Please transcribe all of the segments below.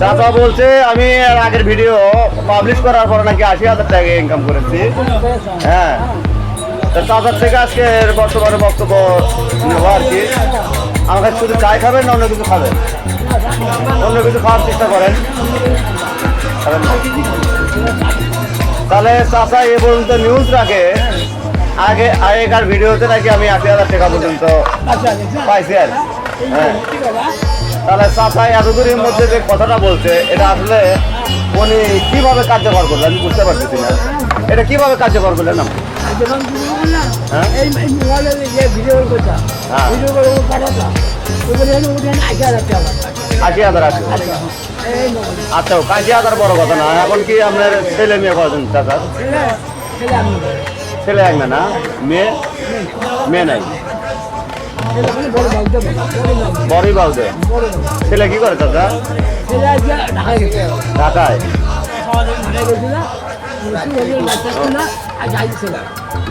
চাচা বলছে, আমি আগের ভিডিও পাবলিশ করার পর নাকি আশি হাজার টাকা ইনকাম করেছি। হ্যাঁ। চাচার থেকে আজকে বর্তমানে বক্তব্য নেব আর কি। আমার কাছে শুধু চাই খাবেন না অন্য কিছু খাবেন? অন্য কিছু খাওয়ার চেষ্টা করেন। তাহলে চাচা এ পর্যন্ত নিউজ রাখে। আগে, আগেকার ভিডিওতে নাকি আমি আশি হাজার টাকা পর্যন্ত পাইছি আর। হ্যাঁ। তাহলে চাচা এতদূরের মধ্যে যে কথাটা বলছে, এটা আসলে উনি কীভাবে কার্যকর করলেন? আমি বুঝতে পারতেছি না। এটা কীভাবে কার্যকর করলেন না হ্যাঁ? হ্যাঁ। আচ্ছা আশি হাজার বড় কথা না। এখন কি আপনার ছেলে মেয়ে কজন চাচা? ছেলে এক না? মেয়ে? মেয়ে নাই। বড়ই বাড়ি। ছেলে কি করে চাচা? ঢাকায়?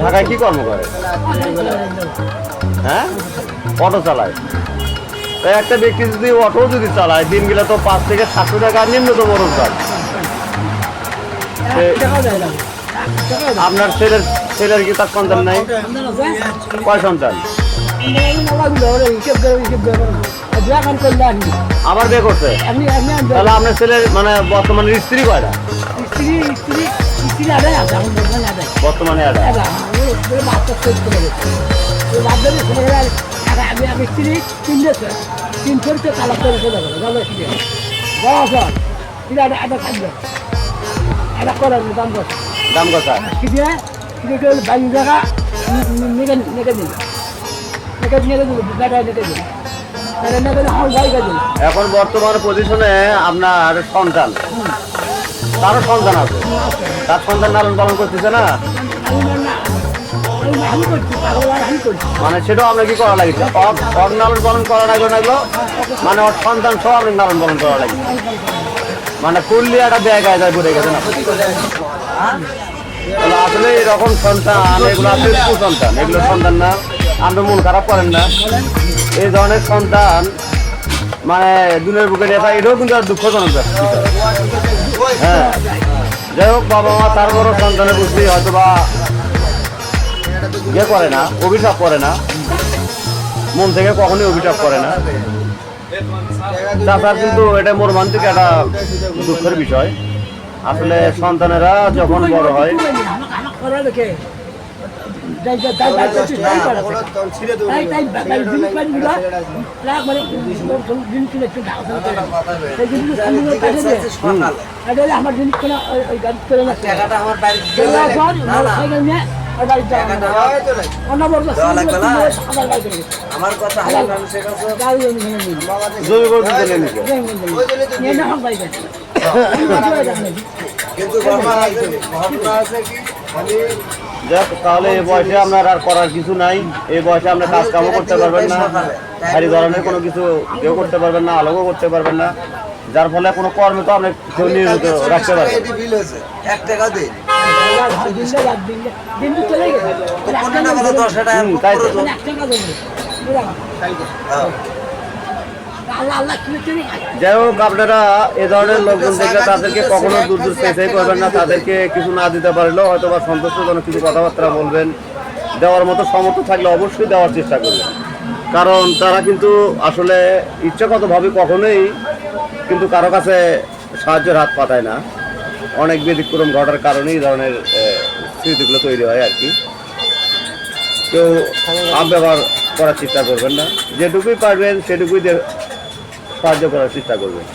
ঢাকায় কি কর্ম করে? হ্যাঁ? অটো চালায়। একটা ব্যক্তি যদি অটো যদি চালায় দিন গেলে তো পাঁচ থেকে সাতশো টাকা নিম্নতম রোজগার। আপনার ছেলের ছেলের কি তার সন্তান নাই? কয় সন্তান? আবার বিয়ে করছে তাহলে আপনার ছেলের মানে বর্তমানে স্ত্রী কয়টা বর্তমানে আমি স্ত্রী করে চলে গেলো গেলো বড় এটা একটা খাদ্য এটা করার দাম করছে দাম কথা কিনে কিনে বাইশ টাকা নেগে নেগে দিল এখন বর্তমান পজিশনে আপনার সন্তান। তারও সন্তান আছে? তার সন্তান লালন পালন করতেছে না? আমি আমি আমি আমি মানে সেটাও আপনার কি করা লাগছে? অক লালন পালন করা লাগবে না? মানে ওর সন্তান সব আপনার লালন পালন করা লাগবে মানে কুল্লি একটা ব্যাগ আয় ঘুরে গেছে না? আসলে এরকম সন্তান, এগুলো আসলে সন্তান এগুলো সন্তান না? আপনি মন খারাপ করেন না। এই ধরনের সন্তান মানে দুনের বুকে দেখা এটাও কিন্তু আর দুঃখজনক হ্যাঁ। যাই হোক, বাবা মা তার বড় সন্তানের বুঝলি হয়তো বা ইয়ে করে না, অভিশাপ করে না। মন থেকে কখনোই অভিশাপ করে না। চাচার কিন্তু এটা মোর মর্মান্তিক একটা দুঃখের বিষয়। আসলে সন্তানেরা যখন বড় হয় আমার জিনিস মানে ওই গাড়ি করে না টাকাটা আমার বাড়ি আমার কথা হয় কিন্তু ঘটনা আছে কি আমি যাক তাহলে এই বয়সে আপনার আর করার কিছু নাই। এই বয়সে আপনার কাজ কামও করতে পারবেন না। এই ধরনের কোনো কিছু কেউ করতে পারবেন না আলোকও করতে পারবেন না। যার ফলে কোনো কর্মে তো আপনি কেউ নিয়োজিত রাখতে পারবেন তাই যাই হোক, আপনারা এ ধরনের লোকজন দেখলে তাদেরকে কখনো দূর দূর পেছাই করবেন না, তাদেরকে কিছু না দিতে পারলেও হয়তো বা সন্তুষ্টজনক কিছু কথাবার্তা বলবেন। দেওয়ার মতো সমর্থ থাকলে অবশ্যই দেওয়ার চেষ্টা করবেন। কারণ তারা কিন্তু আসলে ইচ্ছাগতভাবে কখনোই কিন্তু কারও কাছে সাহায্যের হাত পাতায় না। অনেক ব্যতিক্রম ঘটার কারণে এই ধরনের স্মৃতিগুলো তৈরি হয় আর কি। কেউ ব্যবহার করার চেষ্টা করবেন না। যেটুকুই পারবেন, সেটুকুই সাহায্য করার চেষ্টা করবেন